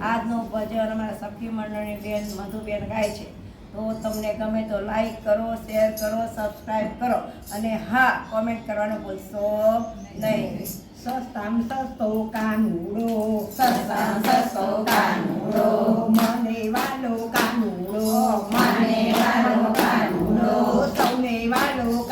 આજનું ભજન અમારા સખી મંડળની બેન મધુબેન ગાય છે. તો તમને ગમે તો લાઈક કરો શેર કરો સબસ્ક્રાઈબ કરો. અને હા કોમેન્ટ કરવાનું ભૂલશો નહીં. સસ્તામ સસ્તો કાનુડો. સસ્તામ સસ્તો કાનુડો. મને વાલો કાનુડો. મને વાલો કાનુડો. સૌને વાલો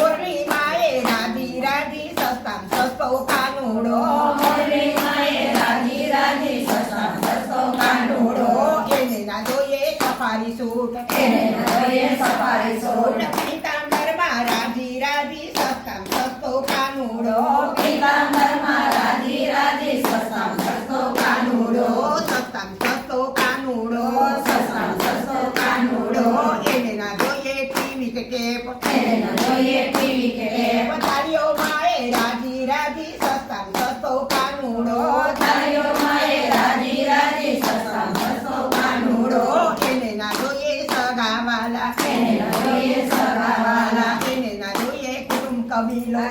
સફારી સૂટ સફારી સૂટ. પીતાંબરમાં રાજી રાજી સસ્તામ સસ્તો કાનુડો પીતાંબરમાં રાજી રાજી સસ્તામ સસ્તો કાનુડો. સસ્તામ સસ્તો કાનુડો સસ્તામ સસ્તો કાનુડો. એને ના જોઈએ ટીવી કે ટેપ એને ના જોઈએ ટીવી કે ટેપ. પથારીઓમાં એ રાજી રાજી સસ્તામ સસ્તો કાનુડો સગાવાલા એને ના જોઈએ સગાવાલા. એને ના જોઈએ કુટુંબ કબીલો